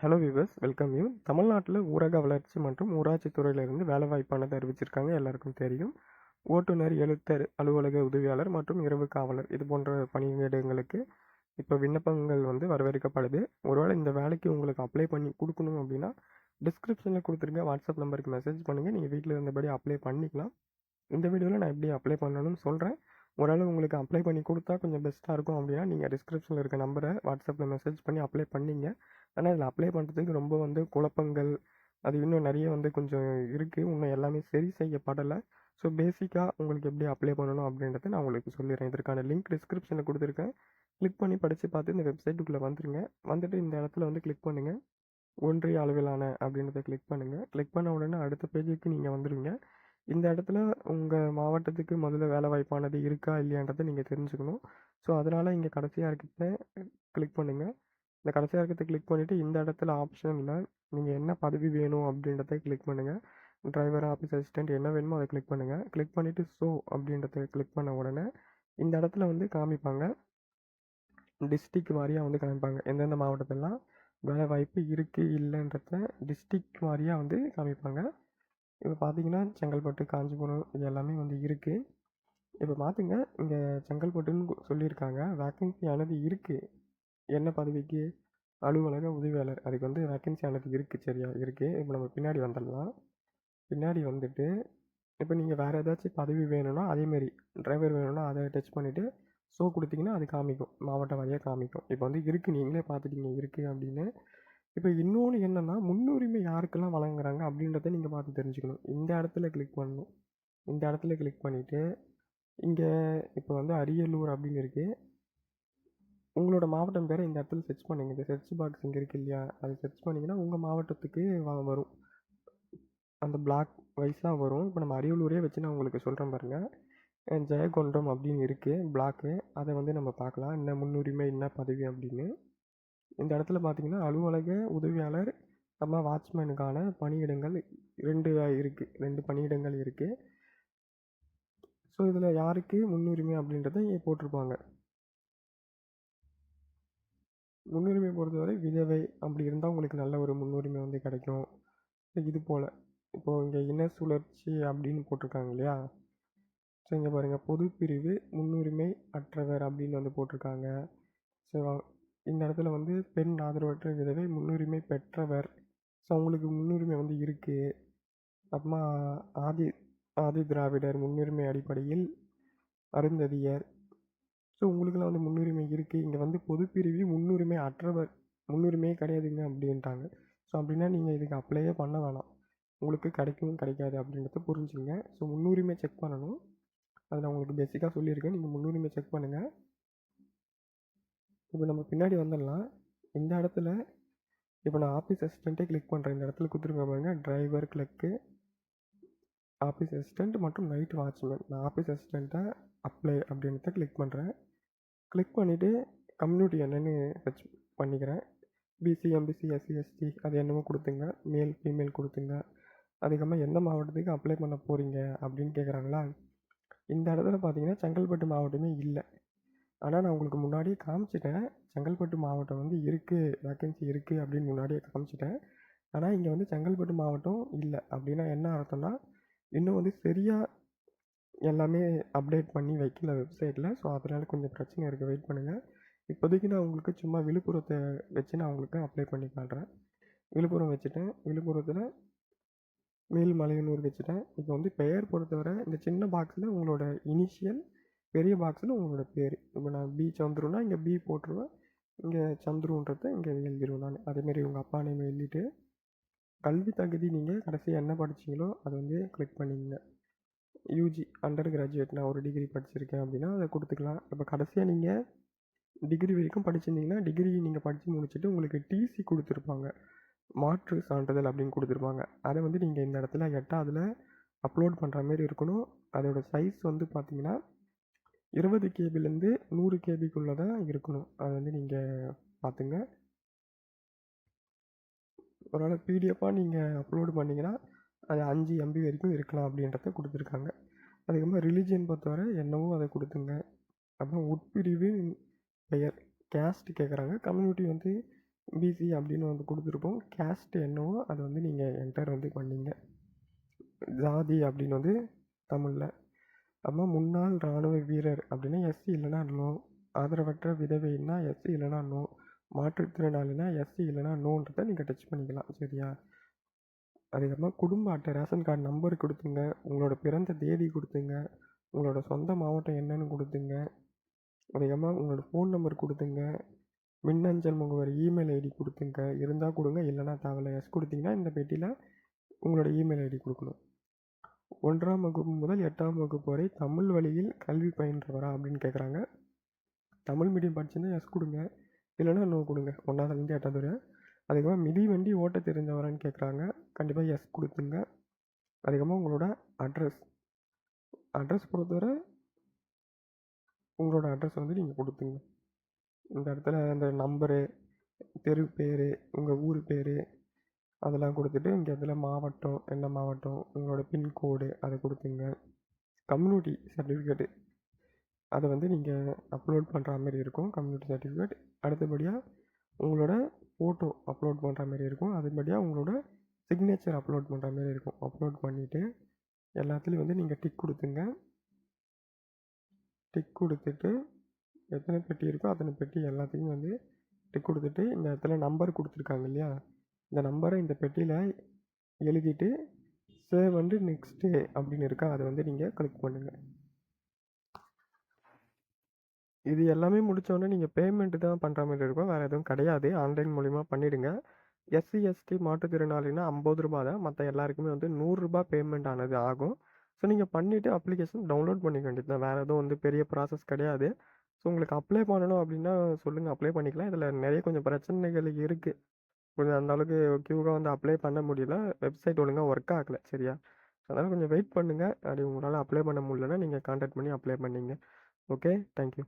Hello viewers welcome you தமிழ்நாட்டில் ஊரக வளர்ச்சி மற்றும் ஊராட்சி துறையிலிருந்து வேலைவாய்ப்பானது அறிவிச்சிருக்காங்க எல்லாருக்கும் தெரியும். ஓட்டுநர் எழுத்தர் அலுவலக உதவியாளர் மற்றும் இரவு காவலர் இது போன்ற பணியிடங்களுக்கு இப்போ விண்ணப்பங்கள் வந்து வரவேற்கப்படுது. ஒருவேளை இந்த வேலைக்கு உங்களுக்கு அப்ளை பண்ணி கொடுக்கணும் அப்படின்னா டிஸ்கிரிப்ஷனில் கொடுத்துருங்க வாட்ஸ்அப் நம்பருக்கு மெசேஜ் பண்ணுங்கள் நீங்கள் வீட்டில் இருந்தபடி அப்ளை பண்ணிக்கலாம். இந்த வீடியோவில் நான் எப்படி அப்ளை பண்ணணும்னு சொல்கிறேன் ஒருவேளை உங்களுக்கு அப்ளை பண்ணி கொடுத்தா கொஞ்சம் பெஸ்ட்டாக இருக்கும் அப்படின்னா நீங்கள் டிஸ்கிரிப்ஷனில் இருக்க நம்பரை வாட்ஸ்அப்பில் மெசேஜ் பண்ணி அப்ளை பண்ணிங்க. ஆனால் இதில் அப்ளை பண்ணுறதுக்கு ரொம்ப வந்து குழப்பங்கள் அது இன்னும் நிறைய வந்து கொஞ்சம் இருக்குது இன்னும் எல்லாமே சரி செய்யப்படலை ஸோ பேசிக்காக உங்களுக்கு எப்படி அப்ளை பண்ணணும் அப்படின்றத நான் உங்களுக்கு சொல்லிடுறேன். இதற்கான லிங்க் டிஸ்கிரிப்ஷனில் கொடுத்துருக்கேன். கிளிக் பண்ணி படித்து பார்த்து இந்த வெப்சைட்டுக்குள்ளே வந்துருங்க. வந்துட்டு இந்த இடத்துல வந்து கிளிக் பண்ணுங்கள் ஒன்றிய அளவிலான அப்படின்றத கிளிக் பண்ணுங்கள் கிளிக் பண்ண உடனே அடுத்த பேஜுக்கு நீங்கள் வந்துடுவீங்க இந்த இடத்துல உங்கள் மாவட்டத்துக்கு முதல்ல வேலை வாய்ப்பானது இருக்கா இல்லையான்றதை நீங்கள் தெரிஞ்சுக்கணும். ஸோ அதனால் இங்கே கடைசியாக இருக்கிறத கிளிக் பண்ணுங்கள் இந்த கடைசியாக இருக்கிறத கிளிக் பண்ணிவிட்டு இந்த இடத்துல ஆப்ஷனில் நீங்கள் என்ன பதவி வேணும் அப்படின்றத கிளிக் பண்ணுங்கள் டிரைவர் ஆஃபீஸ் அசிஸ்டண்ட் என்ன வேணுமோ அதை கிளிக் பண்ணுங்கள் கிளிக் பண்ணிவிட்டு ஸோ அப்படின்றத கிளிக் பண்ண உடனே இந்த இடத்துல வந்து காமிப்பாங்க. டிஸ்ட்ரிக் வாரியாக வந்து காமிப்பாங்க. எந்தெந்த மாவட்டத்திலலாம் வேலை வாய்ப்பு இருக்குது இல்லைன்றத டிஸ்ட்ரிக் வாரியாக வந்து காமிப்பாங்க. இப்போ பார்த்தீங்கன்னா செங்கல்பட்டு காஞ்சிபுரம் இது எல்லாமே வந்து இருக்குது இப்போ பார்த்துங்க இங்கே செங்கல்பட்டுன்னு சொல்லியிருக்காங்க. வேக்கன்சி ஆனது இருக்குது என்ன பதவிக்கு அலுவலக உதவியாளர்? அதுக்கு வந்து வேக்கன்சி ஆனது இருக்குது சரியா? இருக்குது இப்போ நம்ம பின்னாடி வந்துடலாம். பின்னாடி வந்துட்டு இப்போ நீங்கள் வேறு ஏதாச்சும் பதவி வேணும்னா அதேமாரி டிரைவர் வேணும்னா அதை டச் பண்ணிவிட்டு ஷோ கொடுத்தீங்கன்னா அது காமிக்கும். மாவட்ட வாரியாக காமிக்கும். இப்போ வந்து இருக்குது நீங்களே பார்த்துட்டீங்க இருக்குது அப்படின்னு. இப்போ இன்னொன்று என்னென்னா முன்னுரிமை யாருக்கெல்லாம் வழங்குறாங்க அப்படின்றத நீங்கள் பார்த்து தெரிஞ்சுக்கணும். இந்த இடத்துல கிளிக் பண்ணணும். இந்த இடத்துல கிளிக் பண்ணிவிட்டு இங்கே இப்போ வந்து அரியலூர் அப்படின்னு இருக்குது உங்களோட மாவட்டம் பேரை இந்த இடத்துல சர்ச் பண்ணுங்க. இந்த சர்ச் பாக்ஸ் இங்கே இருக்கு இல்லையா? அதை சர்ச் பண்ணிங்கன்னா உங்கள் மாவட்டத்துக்கு வரும். அந்த பிளாக் வைஸாக வரும். இப்போ நம்ம அரியலூரே வச்சு நான் உங்களுக்கு சொல்கிறேன் பாருங்கள் ஜெயகொண்டம் அப்படின்னு இருக்குது பிளாக்கு அதை வந்து நம்ம பார்க்கலாம். என்ன முன்னுரிமை என்ன பதவி அப்படின்னு. இந்த இடத்துல பார்த்தீங்கன்னா அலுவலக உதவியாளர் நம்ம வாட்ச்மேனுக்கான பணியிடங்கள் ரெண்டு இருக்குது ரெண்டு பணியிடங்கள் இருக்குது ஸோ இதில் யாருக்கு முன்னுரிமை அப்படின்றத இங்கே போட்டிருப்பாங்க. முன்னுரிமை பொறுத்தவரை விதவை அப்படி இருந்தால் உங்களுக்கு நல்ல ஒரு முன்னுரிமை வந்து கிடைக்கும். இது போல். இப்போது இங்கே இன சுழற்சி அப்படின்னு போட்டிருக்காங்க இல்லையா? ஸோ இங்கே பாருங்கள் பொதுப்பிரிவு முன்னுரிமை அற்றவர் அப்படின்னு வந்து போட்டிருக்காங்க. ஸோ இந்த இடத்துல வந்து பெண் ஆதரவற்ற விதவை முன்னுரிமை பெற்றவர். ஸோ அவங்களுக்கு முன்னுரிமை வந்து இருக்குது அப்புறமா ஆதி ஆதி திராவிடர் முன்னுரிமை அடிப்படையில் அருந்ததியர். ஸோ உங்களுக்குலாம் வந்து முன்னுரிமை இருக்குது இங்கே வந்து பொதுப்பிரிவு முன்னுரிமை அற்றவர் முன்னுரிமையே கிடையாதுங்க அப்படின்ட்டாங்க. ஸோ அப்படின்னா நீங்கள் இதுக்கு அப்ளையே பண்ண வேணாம். உங்களுக்கு கிடைக்கும் கிடைக்காது அப்படின்றத புரிஞ்சுங்க ஸோ முன்னுரிமை செக் பண்ணணும். அது நான் உங்களுக்கு பேசிக்காக சொல்லியிருக்கேன். நீங்கள் முன்னுரிமை செக் பண்ணுங்கள் இப்போ நம்ம பின்னாடி வந்துடலாம். இந்த இடத்துல இப்போ நான் ஆஃபீஸ் அசிஸ்டண்ட்டே கிளிக் பண்ணுறேன் இந்த இடத்துல கொடுத்துருங்க பாருங்க. டிரைவர் கிளக்கு ஆஃபீஸ் அசிஸ்டண்ட் மற்றும் நைட் வாட்ச்மேன் நான் ஆஃபீஸ் அசிஸ்டண்ட்டை அப்ளை அப்படின்றத கிளிக் பண்ணுறேன் கிளிக் பண்ணிவிட்டு கம்யூனிட்டி என்னென்னு சர்ச் பண்ணிக்கிறேன். பிசி எம்பிசி எஸ்சி எஸ்டி அது என்னமோ கொடுத்துங்க. மேல் ஃபீமேல் கொடுத்துங்க. அதுக்கப்புறமா எந்த மாவட்டத்துக்கு அப்ளை பண்ண போகிறீங்க அப்படின்னு கேட்குறாங்களா இந்த இடத்துல பார்த்தீங்கன்னா செங்கல்பட்டு மாவட்டமே இல்லை. ஆனால் நான் உங்களுக்கு முன்னாடியே காமிச்சிட்டேன். செங்கல்பட்டு மாவட்டம் வந்து இருக்குது வேக்கன்சி இருக்குது அப்படின்னு முன்னாடியே காமிச்சிட்டேன். ஆனால் இங்கே வந்து செங்கல்பட்டு மாவட்டம் இல்லை. அப்படின்னா என்ன அர்த்தம்னா இன்னும் வந்து சரியாக எல்லாமே அப்டேட் பண்ணி வைக்கல வெப்சைட்டில் ஸோ அதனால் கொஞ்சம் பிரச்சனை இருக்குது வெயிட் பண்ணுங்கள் இப்போதைக்கு நான் உங்களுக்கு சும்மா விழுப்புரத்தை வச்சு நான் உங்களுக்கு அப்ளை பண்ணி காட்டுறேன். விழுப்புரம் வச்சுட்டேன். விழுப்புரத்தில் மேல்மலையனூர் வச்சுட்டேன். இப்போ வந்து பெயர் பொறுத்தவரை இந்த சின்ன பாக்ஸில் உங்களோட இனிஷியல் பெரிய பாக்ஸில் உங்களோட பேர். இப்போ நான் பி சந்துருன்னா இங்கே பி போட்டுருவேன். இங்கே சந்துருன்றதை இங்கே எழுதிடுவேன் நான். அதேமாரி உங்கள் அப்பா நேம் எழுதிட்டு கல்வி தகுதி நீங்கள் கடைசியாக என்ன படிச்சிங்களோ அதை வந்து கிளிக் பண்ணிங்க யூஜி அண்டர் கிராஜுவேட் நான் ஒரு டிகிரி படிச்சிருக்கேன் அப்படின்னா அதை கொடுத்துக்கலாம். இப்போ கடைசியாக நீங்கள் டிகிரி வரைக்கும் படிச்சிருந்தீங்கன்னா டிகிரி நீங்கள் படித்து முடிச்சுட்டு உங்களுக்கு டிசி கொடுத்துருப்பாங்க. மாற்று சான்றிதழ் அப்படின்னு கொடுத்துருப்பாங்க. அதை வந்து நீங்கள் இந்த இடத்துல எட்டாவதுல அப்லோட் பண்ணுற மாதிரி இருக்கணும். அதோட சைஸ் வந்து பார்த்தீங்கன்னா இருபது கேபிலேருந்து நூறு கேபிக்குள்ளே தான் இருக்கணும். அதை வந்து நீங்கள் பார்த்துங்க ஒருவேளை பிடிஎஃபாக நீங்கள் அப்லோடு பண்ணிங்கன்னா அது அஞ்சு எம்பி வரைக்கும் இருக்கலாம் அப்படின்றத கொடுத்துருக்காங்க. அதுக்கப்புறமா ரிலீஜியன் பொறுத்தவரை என்னவோ அதை கொடுத்துங்க. அப்புறம் உட்பிரிவு பெயர் கேஸ்ட் கேட்குறாங்க கம்யூனிட்டி வந்து பிசி அப்படின்னு வந்து கொடுத்துருப்போம். கேஸ்ட் என்னவோ அதை வந்து நீங்கள் என்டர் வந்து பண்ணிங்க. ஜாதி அப்படின்னு வந்து தமிழில். அப்புறமா முன்னாள் இராணுவ வீரர் அப்படின்னா எஸ்சி இல்லைனா நோ ஆதரவற்ற விதவைன்னா எஸ்சி இல்லைனா நோ மாற்றுத்திறனாளினா எஸ்சி இல்லைனா நோன்றதை நீங்கள் டச் பண்ணிக்கலாம். சரியா? அதுக்கப்புறமா குடும்ப அட்டை ரேஷன் கார்டு நம்பர் கொடுத்துங்க. உங்களோட பிறந்த தேதி கொடுத்துங்க. உங்களோட சொந்த மாவட்டம் என்னன்னு கொடுத்துங்க. அதுக்கப்புறமா உங்களோட ஃபோன் நம்பர் கொடுத்துங்க. மின்னஞ்சல் முகவரி இமெயில் ஐடி கொடுத்துங்க. இருந்தால் கொடுங்க இல்லைனா தேவையில்ல எஸ் கொடுத்தீங்கன்னா இந்த பெட்டியில் உங்களோட இமெயில் ஐடி கொடுக்கணும். ஒன்றாம் வகுப்பு முதல் எட்டாம் வகுப்பு வரை தமிழ் வழியில் கல்வி பயின்றவரா அப்படின்னு கேட்குறாங்க தமிழ் மீடியம் படிச்சுன்னா எஸ் கொடுங்க. இல்லைன்னா நோ கொடுங்க. ஒன்றாவதுலேருந்து எட்டாவது வரை. அதுக்கப்புறம் மிதி வண்டி ஓட்ட தெரிஞ்சவரான்னு கேட்குறாங்க கண்டிப்பாக எஸ் கொடுத்துங்க அதுக்கப்புறமா உங்களோட அட்ரஸ் அட்ரஸ் பொறுத்தவரை உங்களோட அட்ரஸ் வந்து நீங்கள் கொடுத்துங்க. இந்த இடத்துல அந்த நம்பரு தெரு பேர் உங்கள் ஊர் பேர் அதெல்லாம் கொடுத்துட்டு இங்கே இடத்துல மாவட்டம் என்ன மாவட்டம் உங்களோட பின்கோடு அதை கொடுத்துங்க. கம்யூனிட்டி சர்டிஃபிகேட்டு அதை வந்து நீங்கள் அப்லோட் பண்ணுற மாதிரி இருக்கும். கம்யூனிட்டி சர்டிஃபிகேட் அடுத்தபடியாக உங்களோட ஃபோட்டோ அப்லோட் பண்ணுற மாதிரி இருக்கும். அதுபடியாக உங்களோட சிக்னேச்சர் அப்லோட் பண்ணுற மாதிரி இருக்கும். அப்லோட் பண்ணிவிட்டு எல்லாத்துலேயும் வந்து நீங்கள் டிக் கொடுத்துங்க. டிக் கொடுத்துட்டு எத்தனை பெட்டி இருக்கோ அத்தனை பெட்டி எல்லாத்தையும் வந்து டிக் கொடுத்துட்டு இந்த இடத்துல நம்பர் கொடுத்துருக்காங்க இல்லையா? இந்த நம்பரை இந்த பெட்டியில் எழுதிட்டு சேவ் வந்து நெக்ஸ்ட் டே அப்படின்னு இருக்கா அதை வந்து நீங்கள் கிளிக் பண்ணுங்கள் இது எல்லாமே முடித்தோடனே நீங்கள் பேமெண்ட்டு தான் பண்ணுற மாதிரி இருக்கும். வேறு எதுவும் கிடையாது. ஆன்லைன் மூலிமா பண்ணிவிடுங்க எஸ்சி எஸ்டி மாற்றுத்திறனாளினா ஐம்பது ரூபா தான். மற்ற எல்லாருக்குமே வந்து நூறுரூபா பேமெண்ட் ஆனது ஆகும். ஸோ நீங்கள் பண்ணிவிட்டு அப்ளிகேஷன் டவுன்லோட் பண்ணிக்க வேண்டியது தான். வேறு எதுவும் வந்து பெரிய ப்ராசஸ் கிடையாது. ஸோ உங்களுக்கு அப்ளை பண்ணணும் அப்படின்னா சொல்லுங்கள் அப்ளை பண்ணிக்கலாம். இதில் நிறைய கொஞ்சம் பிரச்சனைகள் இருக்குது கொஞ்சம் அந்தளவுக்கு க்யூவாக வந்து அப்ளை பண்ண முடியல. வெப்சைட் ஒழுங்காக ஒர்க் ஆகலை. சரியா? அதனால் கொஞ்சம் வெயிட் பண்ணுங்கள் அப்படி உங்களால் அப்ளை பண்ண முடியலன்னா நீங்கள் கான்டாக்ட் பண்ணி அப்ளை பண்ணிங்க. Okay thank you